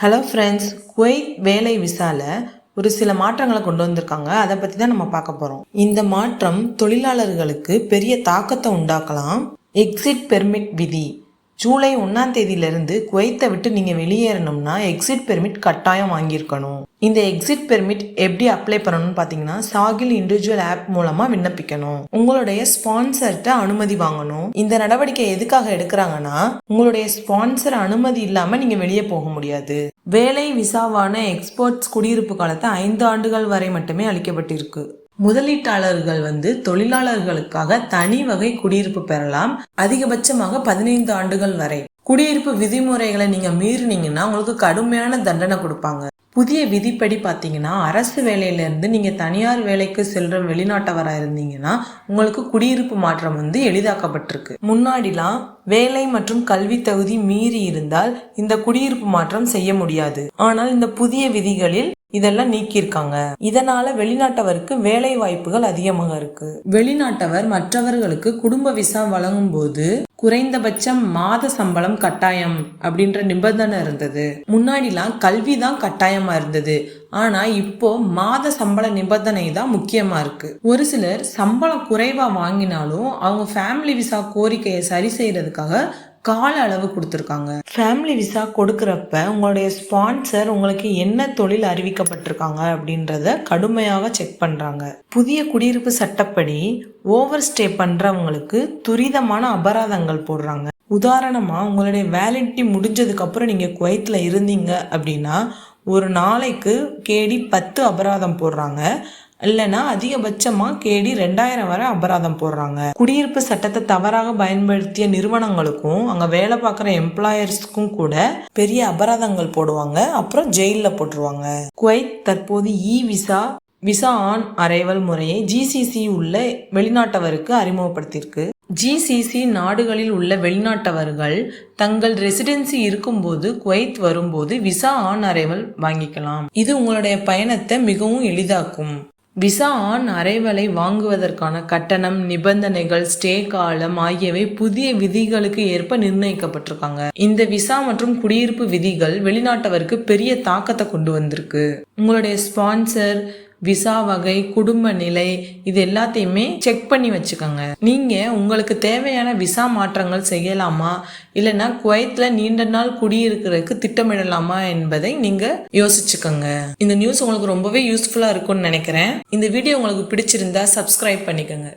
Hello friends Kuwait வேலை விசால ஒரு சில மாற்றங்களை கொண்டு வந்திருக்காங்க. அதை பற்றி தான் நம்ம பார்க்க போகிறோம் இந்த மாற்றம் தொழிலாளர்களுக்கு பெரிய தாக்கத்தை உண்டாக்கலாம். எக்ஸிட் பெர்மிட் விதி. ஜூலை ஒன்றாம் தேதியிலிருந்து குவைத்தை விட்டு நீங்கள் வெளியேறணும்னா எக்ஸிட் பெர்மிட் கட்டாயம் வாங்கியிருக்கணும். இந்த எக்ஸிட் பெர்மிட் எப்படி அப்ளை பண்ணணும்னு பார்த்தீங்கன்னா சாகில் இண்டிவிஜுவல் ஆப் மூலமாக விண்ணப்பிக்கணும். உங்களுடைய ஸ்பான்சர்கிட்ட அனுமதி வாங்கணும். இந்த நடவடிக்கை எதுக்காக எடுக்கிறாங்கன்னா உங்களுடைய ஸ்பான்சர் அனுமதி இல்லாமல் நீங்கள் வெளியே போக முடியாது. வேலை விசாவான எக்ஸ்போர்ட்ஸ் குடியிருப்பு காலத்தை ஐந்து ஆண்டுகள் வரை மட்டுமே அளிக்கப்பட்டிருக்கு. முதலீட்டாளர்கள் வந்து தொழிலாளர்களுக்காக தனி வகை குடியிருப்பு பெறலாம். அதிகபட்சமாக பதினைந்து ஆண்டுகள் வரை. குடியிருப்பு விதிமுறைகளை நீங்க மீறினீங்கன்னா உங்களுக்கு கடுமையான தண்டனை கொடுப்பாங்க. புதிய விதிப்படி பார்த்தீங்கன்னா அரசு வேலையிலேருந்து நீங்கள் தனியார் வேலைக்கு செல்ற வெளிநாட்டவராக இருந்தீங்கன்னா உங்களுக்கு குடியிருப்பு மாற்றம் வந்து எளிதாக்கப்பட்டிருக்கு. முன்னாடிலாம் வேலை மற்றும் கல்வி தகுதி மீறி இருந்தால் இந்த குடியிருப்பு மாற்றம் செய்ய முடியாது. ஆனால் இந்த புதிய விதிகளில் இதெல்லாம் நீக்கியிருக்காங்க. இதனால வெளிநாட்டவருக்கு வேலை வாய்ப்புகள் அதிகமாக இருக்கு. வெளிநாட்டவர் மற்றவர்களுக்கு குடும்ப விசா வழங்கும் போது குறைந்தபட்சம் மாத சம்பளம் கட்டாயம் அப்படின்ற நிபந்தனை இருந்தது. முன்னாடிலாம் கல்வி தான் கட்டாயமா இருந்தது. ஆனா இப்போ மாத சம்பள நிபந்தனை தான் முக்கியமா இருக்கு. ஒரு சிலர் சம்பளம் குறைவா வாங்கினாலும் அவங்க ஃபேமிலி விசா கோரிக்கையை சரி செய்யறதுக்காக கால அளவு கொடுத்துருக்காங்க. ஃபேமிலி விசா கொடுக்குறப்ப உங்களுடைய ஸ்பான்சர் உங்களுக்கு என்ன தொழில் அறிவிக்கப்பட்டிருக்காங்க அப்படின்றத கடுமையாக செக் பண்ணுறாங்க புதிய குடியிருப்பு சட்டப்படி ஓவர் ஸ்டே பண்ணுறவங்களுக்கு துரிதமான அபராதங்கள் போடுறாங்க. உதாரணமாக உங்களுடைய வேலிடிட்டி முடிஞ்சதுக்கப்புறம் நீங்கள் குவைத்தில் இருந்தீங்க அப்படின்னா ஒரு நாளைக்கு கேடி பத்து அபராதம் போடுறாங்க. இல்லைன்னா அதிகபட்சமாக கேடி ரெண்டாயிரம் வரை அபராதம் போடுறாங்க. குடியிருப்பு சட்டத்தை தவறாக பயன்படுத்திய நிறுவனங்களுக்கும் அங்கே வேலை பார்க்குற எம்ப்ளாயர்ஸ்க்கும் கூட பெரிய அபராதங்கள் போடுவாங்க. அப்புறம் ஜெயிலில் போட்டுருவாங்க. குவைத் தற்போது e visa visa on arrival முறையை ஜிசிசி உள்ள வெளிநாட்டவருக்கு அறிமுகப்படுத்தியிருக்கு. ஜிசிசி நாடுகளில் உள்ள வெளிநாட்டவர்கள் தங்கள் ரெசிடென்சி இருக்கும்போது குவைத் வரும்போது விசா ஆன் அரைவல் வாங்கிக்கலாம். இது உங்களுடைய பயணத்தை மிகவும் எளிதாக்கும். விசா ஆன் அரைவலை வாங்குவதற்கான கட்டணம் நிபந்தனைகள் ஸ்டே காலம் ஆகியவை புதிய விதிகளுக்கு ஏற்ப நிர்ணயிக்கப்பட்டிருக்காங்க. இந்த விசா மற்றும் குடியிருப்பு விதிகள் வெளிநாட்டவருக்கு பெரிய தாக்கத்தை கொண்டு வந்திருக்கு. உங்களுடைய ஸ்பான்சர் விசா வகை குடும்ப நிலை இது எல்லாத்தையுமே செக் பண்ணி வச்சுக்கோங்க. நீங்கள் உங்களுக்கு தேவையான விசா மாற்றங்கள் செய்யலாமா? இல்லைன்னா குவைத்தில் நீண்ட நாள் குடியிருக்கிறதுக்கு திட்டமிடலாமா என்பதை நீங்கள் யோசிச்சுக்கோங்க. இந்த நியூஸ் உங்களுக்கு ரொம்பவே யூஸ்ஃபுல்லாக இருக்கும்னு நினைக்கிறேன். இந்த வீடியோ உங்களுக்கு பிடிச்சிருந்தா சப்ஸ்கிரைப் பண்ணிக்கோங்க.